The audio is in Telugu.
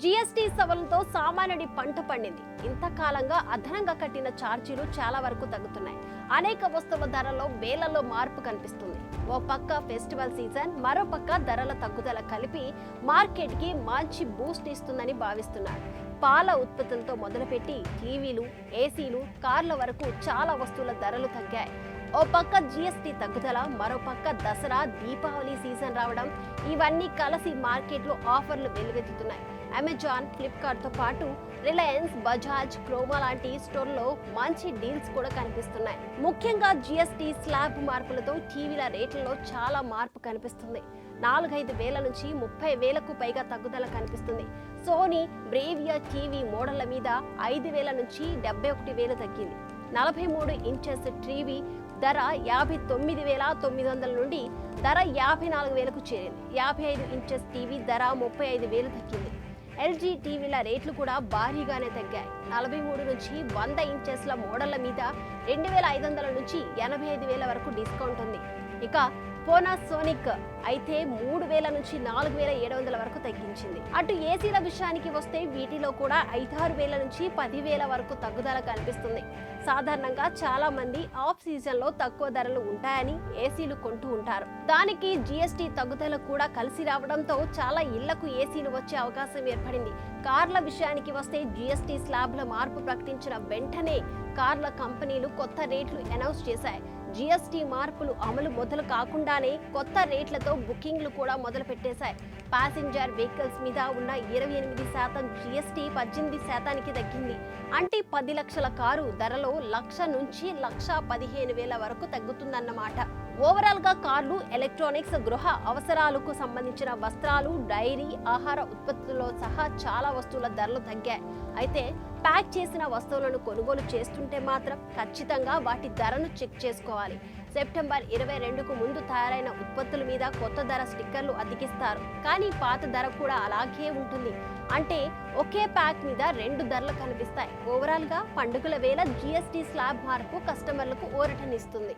జీఎస్టీ సవరణతో సామాన్యుడి పంట పండింది. ఇంతకాలంగా అదనంగా కట్టిన ఛార్జీలు చాలా వరకు తగ్గుతున్నాయి. అనేక వస్తువుల ధరలో వేలల్లో మార్పు కనిపిస్తుంది. ఓ పక్క ఫెస్టివల్ సీజన్ మరో పక్క ధరల తగ్గుదల కలిపి మార్కెట్కి మంచి బూస్ట్ ఇస్తుందని భావిస్తున్నారు. పాల ఉత్పత్తులతో మొదలుపెట్టి టీవీలు ఏసీలు కార్ల వరకు చాలా వస్తువుల ధరలు తగ్గాయి. ఓ పక్క జీఎస్టీ తగ్గుదల మరో పక్క దసరా దీపావళి సీజన్ రావడం ఇవన్నీ కలిసి మార్కెట్లో ఆఫర్లు వెలువెత్తుతున్నాయి. అమెజాన్ ఫ్లిప్కార్ట్తో పాటు రిలయన్స్ బజాజ్ క్రోమా లాంటి స్టోర్లో మంచి డీల్స్ కూడా కనిపిస్తున్నాయి. ముఖ్యంగా జిఎస్టీ స్లాబ్ మార్పులతో టీవీల రేట్లలో చాలా మార్పు కనిపిస్తుంది. నాలుగైదు వేల నుంచి ముప్పై వేలకు పైగా తగ్గుదల కనిపిస్తుంది. సోనీ బ్రేవియా టీవీ మోడళ్ళ మీద ఐదు వేల నుంచి డెబ్బై ఒకటి వేలు తగ్గింది. నలభై మూడు ఇంచెస్ టీవీ ధర యాభై తొమ్మిది వేల తొమ్మిది వందల నుండి ధర యాభై నాలుగు వేలకు చేరింది. యాభై ఐదు ఇంచెస్ టీవీ ధర ముప్పై ఐదు వేలు తగ్గింది. ఎల్జీ టీవీల రేట్లు కూడా భారీగానే తగ్గాయి. నలభై మూడు నుంచి వంద ఇంచెస్ల మోడళ్ళ మీద రెండు వేల ఐదు వందల నుంచి ఎనభై ఐదు వేల వరకు డిస్కౌంట్ ఉంది. ఇక పోనాసోనిక్ అయితే మూడు వేల నుంచి నాలుగు వేల ఏడు వందల వరకు తగ్గించింది. అటు ఏసీల విషయానికి వస్తే వీటిలో కూడా ఐదారు వేల నుంచి పదివేల వరకు తగ్గుదల కనిపిస్తుంది. సాధారణంగా చాలా మంది ఆఫ్ సీజన్లో తక్కువ ధరలు ఉంటాయని ఏసీలు కొంటూ ఉంటారు. దానికి జీఎస్టీ తగ్గుదల కూడా కలిసి రావడంతో చాలా ఇళ్ళకు ఏసీలు వచ్చే అవకాశం ఏర్పడింది. కార్ల విషయానికి వస్తే జీఎస్టీ స్లాబ్ల మార్పు ప్రకటించిన వెంటనే కార్ల కంపెనీలు కొత్త రేట్లు అనౌన్స్ చేశాయి. జీఎస్టీ మార్పులు అమలు మొదలు కాకుండానే కొత్త రేట్లతో బుకింగ్లు కూడా మొదలు పెట్టేశాయి ప్యాసింజర్ వెహికల్స్ మీద ఉన్న ఇరవై ఎనిమిది శాతం జీఎస్టీ పద్దెనిమిది శాతానికి తగ్గింది. అంటే పది లక్షల కారు ధరలో లక్ష నుంచి లక్ష పదిహేను వేల వరకు తగ్గుతుందన్నమాట. ఓవరాల్గా కార్లు ఎలక్ట్రానిక్స్ గృహ అవసరాలకు సంబంధించిన వస్త్రాలు డైరీ ఆహార ఉత్పత్తుల్లో సహా చాలా వస్తువుల ధరలు తగ్గాయి. అయితే ప్యాక్ చేసిన వస్తువులను కొనుగోలు చేస్తుంటే మాత్రం ఖచ్చితంగా వాటి ధరను చెక్ చేసుకోవాలి. సెప్టెంబర్ ఇరవై రెండుకు ముందు తయారైన ఉత్పత్తుల మీద కొత్త ధర స్టిక్కర్లు అతికిస్తారు. కానీ పాత ధర కూడా అలాగే ఉంటుంది. అంటే ఒకే ప్యాక్ మీద రెండు ధరలు కనిపిస్తాయి. ఓవరాల్గా పండుగల వేళ జిఎస్టి స్లాబ్ మార్పు కస్టమర్లకు ఊరటనిస్తుంది.